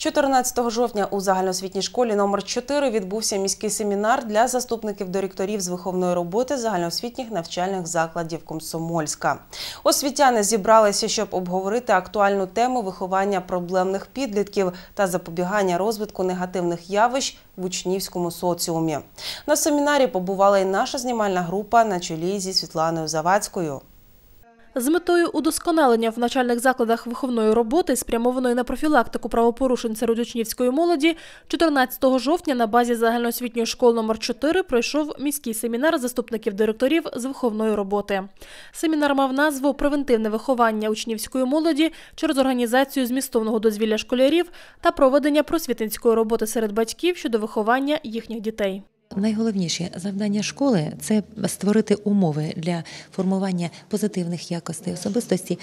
14 жовтня у загальноосвітній школі номер 4 відбувся міський семінар для заступників директорів з виховної роботи загальноосвітніх навчальних закладів Комсомольська. Освітяни зібралися, щоб обговорити актуальну тему виховання проблемних підлітків та запобігання розвитку негативних явищ в учнівському соціумі. На семінарі побувала і наша знімальна група на чолі зі Світланою Завадською. З метою удосконалення в навчальних закладах виховної роботи, спрямованої на профілактику правопорушень серед учнівської молоді, 14 жовтня на базі загальноосвітньої школи номер 4 пройшов міський семінар заступників директорів з виховної роботи. Семінар мав назву Превентивне виховання учнівської молоді через організацію змістовного дозвілля школярів та проведення просвітницької роботи серед батьків щодо виховання їхніх дітей. Найголовніше завдання школи це створити умови для формування позитивних якостей особистості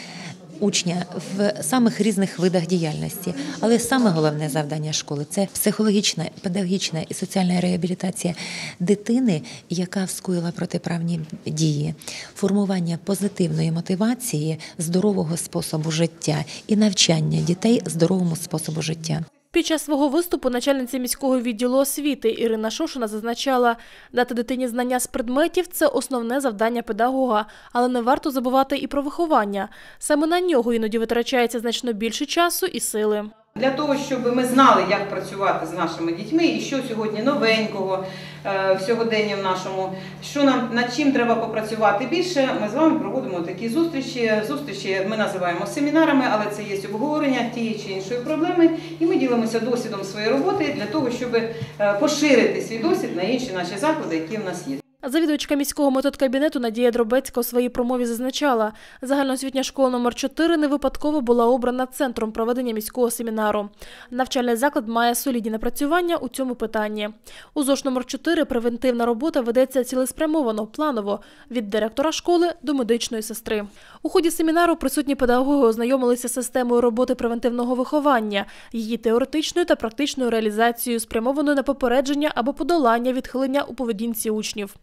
учня в самих різних видах діяльності. Але саме головне завдання школи це психологічна, педагогічна і соціальна реабілітація дитини, яка скоїла протиправні дії, формування позитивної мотивації, здорового способу життя і навчання дітей здоровому способу життя. Під час свого виступу начальниця міського відділу освіти Ірина Шошина зазначала, дати дитині знання з предметів це основне завдання педагога, але не варто забувати і про виховання. Саме на нього іноді витрачається значно більше часу і сили. Для того, щоб ми знали, як працювати з нашими дітьми і що сьогодні новенького е, в сьогоденні в нашому, що нам над чим треба попрацювати більше, ми з вами проводимо такі зустрічі. Зустрічі ми називаємо семінарами, але це є обговорення тієї чи іншої проблеми, і ми ділимося досвідом своєї роботи для того, щоб е, поширити свій досвід на інші наші заклади, які в нас є. Завідувачка міського методкабінету Надія Дробецька у своїй промові зазначала, загальноосвітня школа номер 4 не випадково була обрана центром проведення міського семінару. Навчальний заклад має солідні напрацювання у цьому питанні. У ЗОШ номер 4 превентивна робота ведеться цілеспрямовано, планово від директора школи до медичної сестри. У ході семінару присутні педагоги ознайомилися з системою роботи превентивного виховання, її теоретичною та практичною реалізацією, спрямованою на попередження або подолання відхилення у поведінці учнів.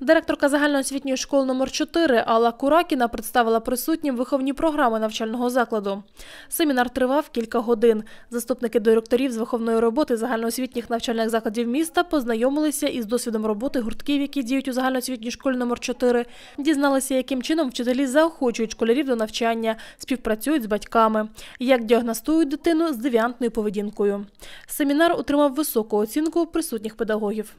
Директорка загальноосвітньої школи номер 4 Алла Куракіна представила присутнім виховні програми навчального закладу. Семінар тривав кілька годин. Заступники директорів з виховної роботи загальноосвітніх навчальних закладів міста познайомилися із досвідом роботи гуртків, які діють у загальноосвітній школі номер 4 Дізналися, яким чином вчителі заохочують школярів до навчання, співпрацюють з батьками, як діагностують дитину з девіантною поведінкою. Семінар отримав високу оцінку присутніх педагогів.